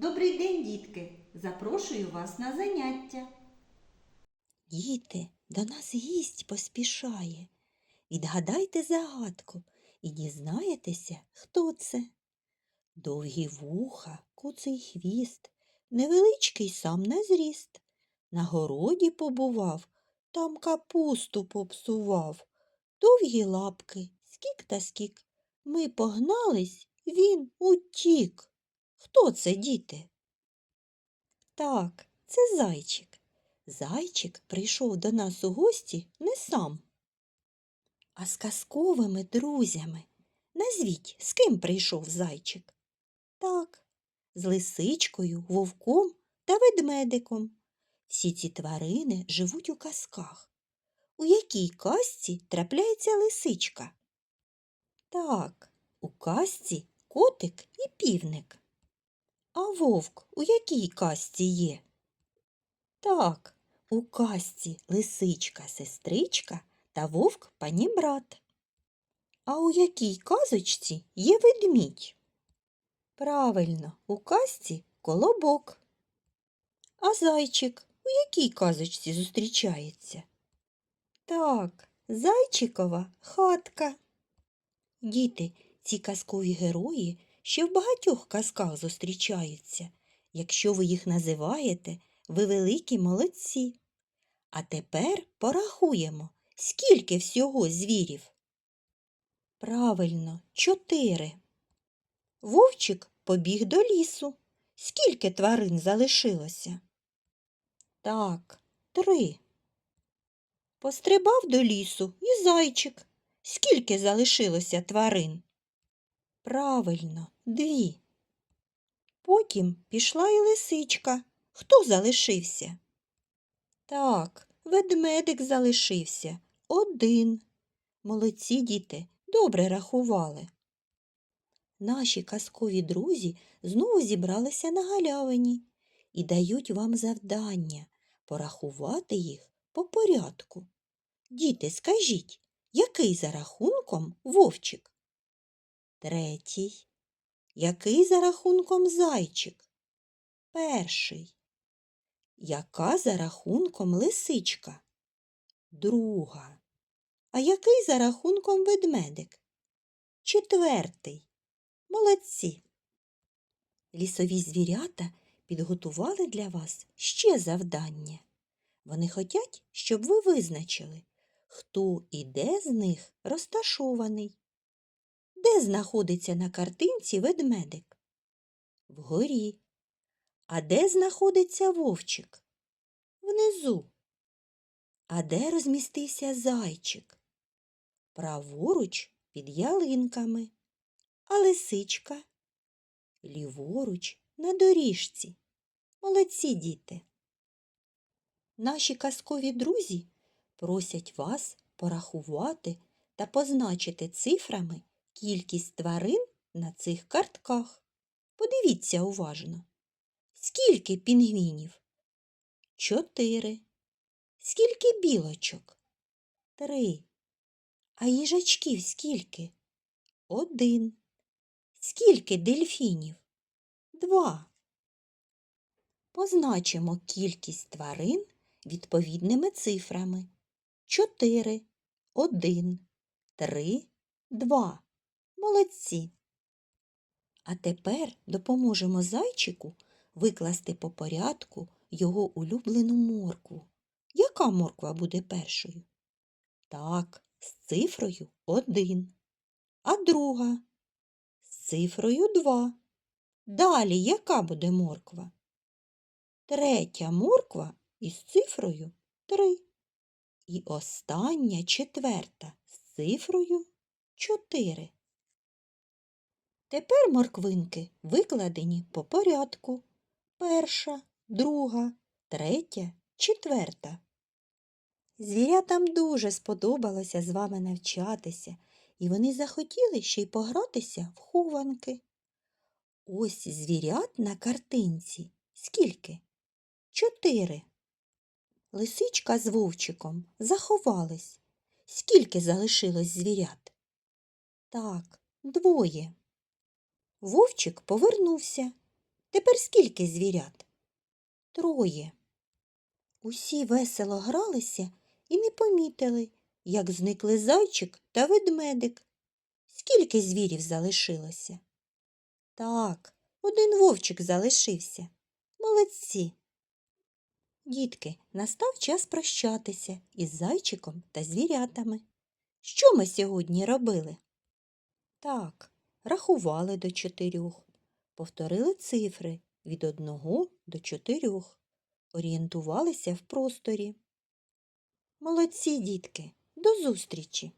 Добрий день, дітки! Запрошую вас на заняття. Діти, до нас гість поспішає. Відгадайте загадку і дізнаєтеся, хто це. Довгі вуха, куций хвіст, невеличкий сам на зріст. На городі побував, там капусту попсував. Довгі лапки, скік та скік. Ми погнались, він утік. Хто це, діти? Так, це зайчик. Зайчик прийшов до нас у гості не сам, а з казковими друзями. Назвіть, з ким прийшов зайчик? Так, з лисичкою, вовком та ведмедиком. Всі ці тварини живуть у казках. У якій казці трапляється лисичка? Так, у казці котик і півник. А вовк у якій казці є? Так, у казці лисичка сестричка та вовк панібрат. А у якій казочці є ведмідь? Правильно, у казці колобок. А зайчик у якій казочці зустрічається? Так, зайчикова хатка. Діти, ці казкові герої ще в багатьох казках зустрічаються. Якщо ви їх називаєте, ви великі молодці. А тепер порахуємо, скільки всього звірів. Правильно, чотири. Вовчик побіг до лісу. Скільки тварин залишилося? Так, три. Пострибав до лісу і зайчик. Скільки залишилося тварин? Правильно, дві. Потім пішла і лисичка. Хто залишився? Так, ведмедик залишився. Один. Молодці діти, добре рахували. Наші казкові друзі знову зібралися на галявині і дають вам завдання порахувати їх по порядку. Діти, скажіть, який за рахунком вовчик? Третій. Який за рахунком зайчик? Перший. Яка за рахунком лисичка? Друга. А який за рахунком ведмедик? Четвертий. Молодці. Лісові звірята підготували для вас ще завдання. Вони хотять, щоб ви визначили, хто і де з них розташований. Де знаходиться на картинці ведмедик? Вгорі. А де знаходиться вовчик? Внизу. А де розмістився зайчик? Праворуч під ялинками. А лисичка? Ліворуч на доріжці. Молодці діти. Наші казкові друзі просять вас порахувати та позначити цифрами кількість тварин на цих картках. Подивіться уважно. Скільки пінгвінів? Чотири. Скільки білочок? Три. А їжачків скільки? Один. Скільки дельфінів? Два. Позначимо кількість тварин відповідними цифрами. Чотири, один, три, два. Молодці. А тепер допоможемо зайчику викласти по порядку його улюблену моркву. Яка морква буде першою? Так, з цифрою один. А друга з цифрою два. Далі яка буде морква? Третя морква із цифрою три. І остання четверта з цифрою чотири. Тепер морквинки викладені по порядку. Перша, друга, третя, четверта. Звірятам дуже сподобалося з вами навчатися, і вони захотіли ще й погратися в хованки. Ось звірят на картинці. Скільки? Чотири. Лисичка з вовчиком заховались. Скільки залишилось звірят? Так, двоє. Вовчик повернувся. Тепер скільки звірят? Троє. Усі весело гралися і не помітили, як зникли зайчик та ведмедик. Скільки звірів залишилося? Так, один вовчик залишився. Молодці. Дітки, настав час прощатися із зайчиком та звірятами. Що ми сьогодні робили? Так, рахували до чотирьох, повторили цифри від одного до чотирьох, орієнтувалися в просторі. Молодці, дітки, до зустрічі!